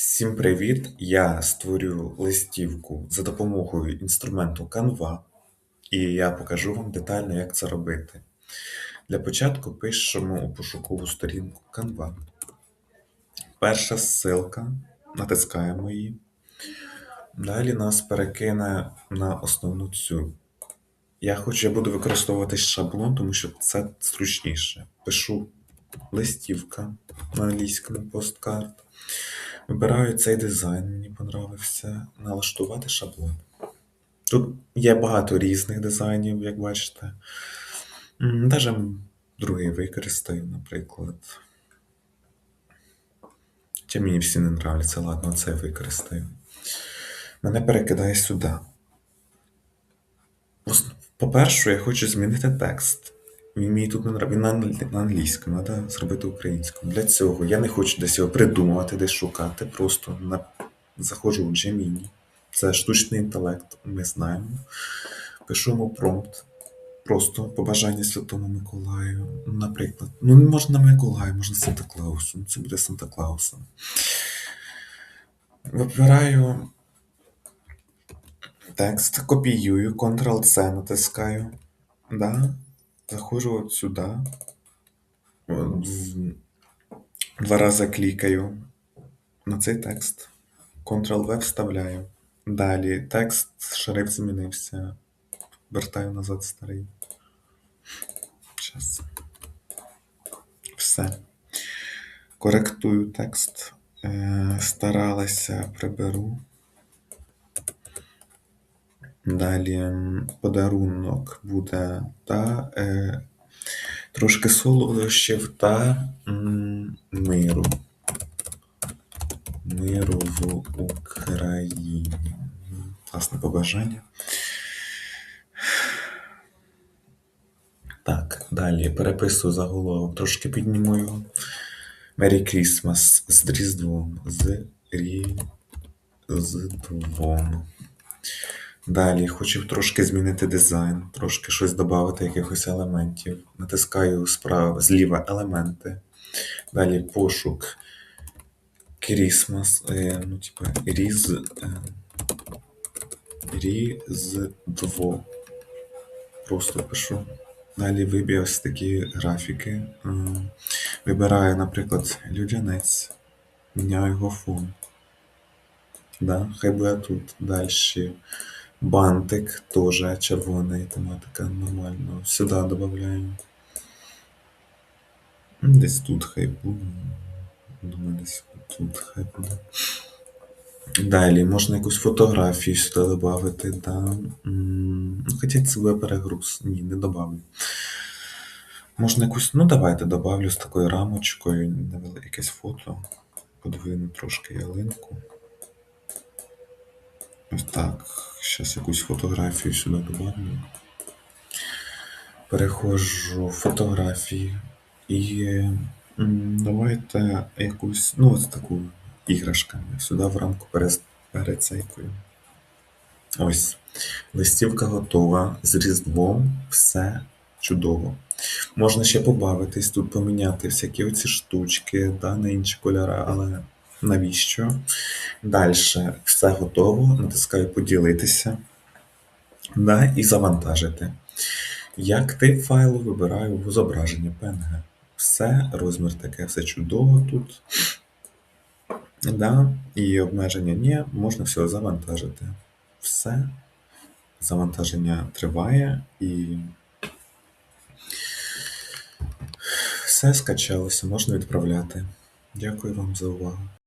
Всім привіт! Я створю листівку за допомогою інструменту Canva, і я покажу вам детально, як це робити. Для початку пишемо у пошукову сторінку Canva. Перша ссылка, натискаємо її. Далі нас перекине на основну цю. Я хочу, я буду використовувати шаблон, тому що це зручніше. Пишу листівка на англійському посткарт. Вибираю цей дизайн, мені подобався. Налаштувати шаблон. Тут є багато різних дизайнів, як бачите. Даже другий використаю, наприклад. Чи мені всі не нравляться, ладно, цей використаю. Мене перекидає сюди. По-перше, я хочу змінити текст. Він мені тут не нравиться. На англ- англійському, треба зробити українською. Для цього я не хочу десь його придумувати, десь шукати. Просто на... заходжу в Gemini. Це штучний інтелект, ми знаємо. Пишу промпт. Просто побажання Святому Миколаю. Наприклад, ну не можна Миколаю, можна Санта Клаусу. Ну, Це буде Санта Клаусом. Вибираю текст, копіюю, Ctrl-C натискаю. Да. Заходжу от сюди. Два рази клікаю на цей текст. Ctrl-V вставляю. Далі текст, шрифт змінився. Вертаю назад старий. Щас. Все. Коректую текст. Е, старалася, приберу. Далі подарунок буде та е, трошки солодощів та миру. Миру в Україні. М, Класне побажання. Так, далі переписую заголовок, трошки підніму його. Merry Christmas з Різдвом. З Різдвом. Далі хочу трошки змінити дизайн, трошки щось додати, якихось елементів. Натискаю справа, зліва елементи. Далі пошук Christmas, е, ну, типа різ, е, Різдво. Просто пишу. Далі вибір ось такі графіки. Вибираю, наприклад, людянець. Міняю його фон. Да, хай буде тут. Далі бантик теж червоний, тематика нормально. Сюди додаємо. Десь тут хай буде. Думаю, десь тут хай буде. Далі можна якусь фотографію сюди додати. Да. Ну, хоча це перегруз. Ні, не добавлю. Можна якусь, ну давайте добавлю з такою рамочкою, якесь фото. Подвину трошки ялинку. Ось так. Зараз якусь фотографію сюди добавлю. Переходжу в фотографії. І давайте якусь, ну, ось таку іграшками. Сюди в рамку перецейкую. Ось. Листівка готова. З Різдвом все чудово. Можна ще побавитись, тут поміняти всякі оці штучки, да, на інші кольори, але навіщо? Далі все готово. Натискаю поділитися да, і завантажити. Як тип файлу вибираю зображення PNG. Все, розмір таке, все чудово тут. Да, і обмеження ні, можна все завантажити. Все. Завантаження триває і все скачалося, можна відправляти. Дякую вам за увагу.